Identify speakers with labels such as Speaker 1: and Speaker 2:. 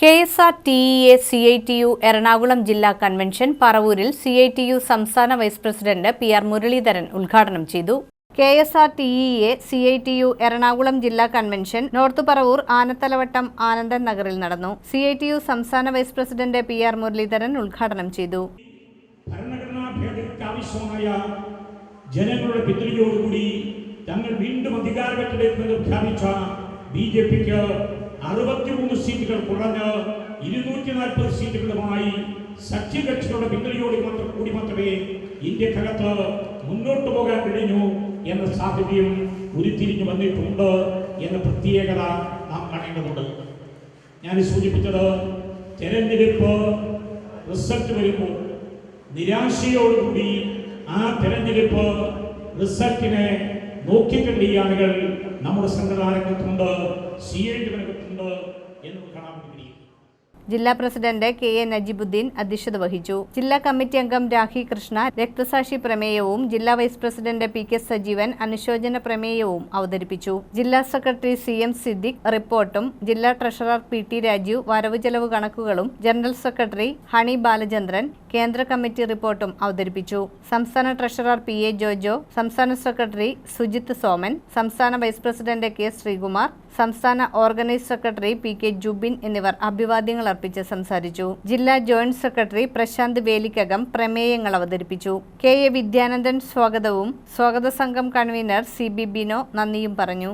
Speaker 1: K S R T E A C I T U Ernakulam ജില്ലാ convention പറവൂരിൽ C I T U സംസ്ഥാന vice president P R Muraleedharan ഉദ്ഘാടനം ചെയ്തു. K S R T E A C I T U Ernakulam ജില്ലാ convention north Paravur Anathalavattom Anandan നഗറിൽ നടന്നു. C I T U സംസ്ഥാന vice president P R Muraleedharan ഉദ്ഘാടനം ചെയ്തു.
Speaker 2: ജനങ്ങളുടെ പിന്തുണയോടുകൂടി തങ്ങൾ വീണ്ടും അധികാരമേറ്റെടുക്കുമെന്ന് പ്രഖ്യാപിച്ച ബി ജെ പിക്ക് അറുപത്തിമൂന്ന് സീറ്റുകൾ കുറഞ്ഞ് ഇരുന്നൂറ്റി നാൽപ്പത് സീറ്റുകളുമായി സഖ്യകക്ഷികളുടെ പിന്തുണയോട് മാത്രം കൂടി മാത്രമേ ഇന്ത്യക്കകത്ത് മുന്നോട്ട് പോകാൻ കഴിഞ്ഞു എന്ന സാഹചര്യം ഉരുത്തിരിഞ്ഞു വന്നിട്ടുണ്ട് എന്ന പ്രത്യേകത നാം കാണേണ്ടതുണ്ട്. ഞാൻ സൂചിപ്പിച്ചത് തെരഞ്ഞെടുപ്പ് റിസൾട്ട് വരുമ്പോൾ നിരാശയോടുകൂടി ആ തെരഞ്ഞെടുപ്പ് റിസൾട്ടിനെ നോക്കിക്കണ്ട ഈ ആളുകൾ. നമ്മുടെ സംഘടനാരംഗത്തുണ്ട് സി ഐ എന്ന് കാണാൻ കഴിയും
Speaker 1: ജില്ലാ പ്രസിഡന്റ് കെ എ നജീബുദ്ദീൻ അധ്യക്ഷത വഹിച്ചു. ജില്ലാ കമ്മിറ്റി അംഗം രാഹി കൃഷ്ണ രക്തസാക്ഷി പ്രമേയവും ജില്ലാ vice president P K Sajeevan അനുശോചന പ്രമേയവും അവതരിപ്പിച്ചു. ജില്ലാ സെക്രട്ടറി സി എം സിദ്ദിഖ് റിപ്പോർട്ടും ജില്ലാ ട്രഷറർ പി ടി രാജീവ് വരവ് ചെലവ് കണക്കുകളും ജനറൽ സെക്രട്ടറി ഹണി ബാലചന്ദ്രൻ കേന്ദ്ര കമ്മിറ്റി റിപ്പോർട്ടും അവതരിപ്പിച്ചു. സംസ്ഥാന ട്രഷറർ പി എ ജോജോ സംസ്ഥാന സെക്രട്ടറി സുജിത് സോമൻ സംസ്ഥാന വൈസ് പ്രസിഡന്റ് കെ ശ്രീകുമാർ സംസ്ഥാന organise secretary P K Jubin എന്നിവർ അഭിവാദ്യങ്ങൾ അർപ്പിച്ച് സംസാരിച്ചു. ജില്ലാ ജോയിന്റ് സെക്രട്ടറി പ്രശാന്ത് വേലിക്കകം പ്രമേയങ്ങൾ അവതരിപ്പിച്ചു. കെ എ വിദ്യാനന്ദൻ സ്വാഗതവും സ്വാഗത സംഘം കൺവീനർ സി ബി ബിനോ നന്ദിയും പറഞ്ഞു.